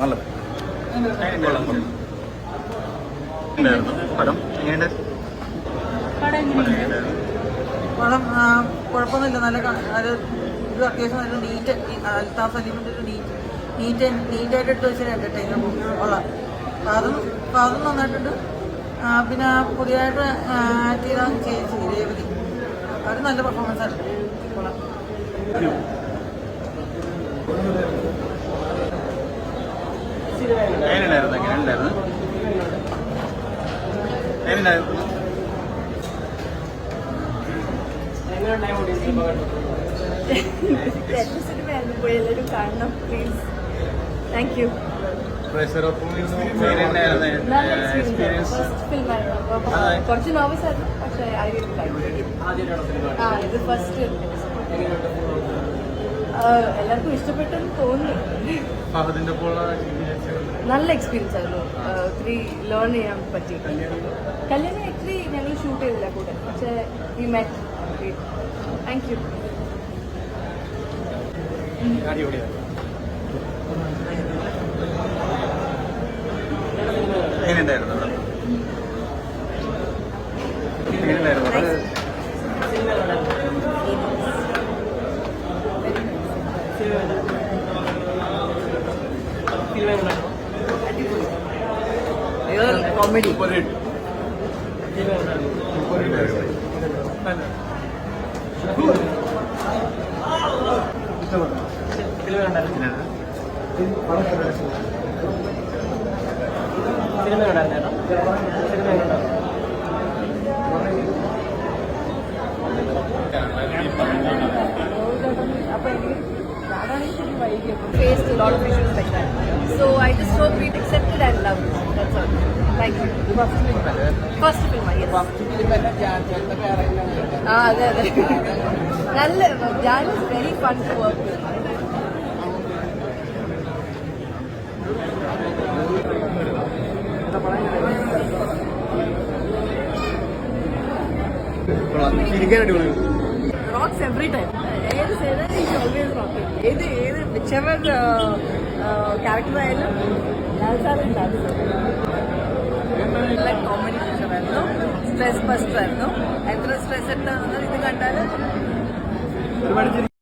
നല്ലത് പടം. എങ്ങനെയുണ്ട്? പടം കുഴപ്പമൊന്നുമില്ല. നല്ല ഇത് അത്യാവശ്യം നല്ല നീറ്റ് അൽത്താഫ് അലിമിന്റെ ഒരു നീറ്റ് നീറ്റ് നീറ്റായിട്ട് ഇട്ട് വെച്ചൊരു എന്റർടൈനർ ഉള്ള. അതും അതും നന്നായിട്ടുണ്ട്. പിന്നെ പുതിയതായിട്ട് ആക്ട് ചെയ്ത ചേച്ചി രേവതി അവർ നല്ല പെർഫോമൻസ് കൊള്ളാം എങ്ങനെയുണ്ടായിരുന്നു എങ്ങനെയുണ്ടായിരുന്നു? എങ്ങനെയുണ്ടായിരുന്നു? സിനിമയായിരുന്നു പോയി എല്ലാവരും കാണണം പ്ലീസ് താങ്ക് യു ആയിരുന്നു. കുറച്ച് നോവസ് ആയിരുന്നു പക്ഷേ ഐ ആ ഇത് ഫസ്റ്റ് എല്ലാവർക്കും ഇഷ്ടപ്പെട്ടെന്ന് തോന്നുന്നു. നല്ല എക്സ്പീരിയൻസ് ആയിരുന്നു. ഒത്തിരി ലേൺ ചെയ്യാൻ പറ്റി കല്യാണം പക്ഷേ വി മെറ്റ് താങ്ക് യു എങ്ങനെയുണ്ടായിരുന്നു എങ്ങനെയുണ്ടായിരുന്നു കോമഡി അപ്പോൾ എനിക്ക് ഞാനാണെങ്കിൽ ശരി വൈകി faced lot of issues like that so I just hope it നല്ല very fun to work rocks every time ഏത് ഏത് ഏത് വിച്ചവർ ക്യാരക്ടർ ആയാലും സാർ നല്ല കോമഡി ഫിഷറായിരുന്നു സ്ട്രെസ് ബസ്റ്റർ ആയിരുന്നു. എത്ര സ്ട്രെസ് ഉണ്ട് ഇത് കണ്ടാൽ ഒരുപാട്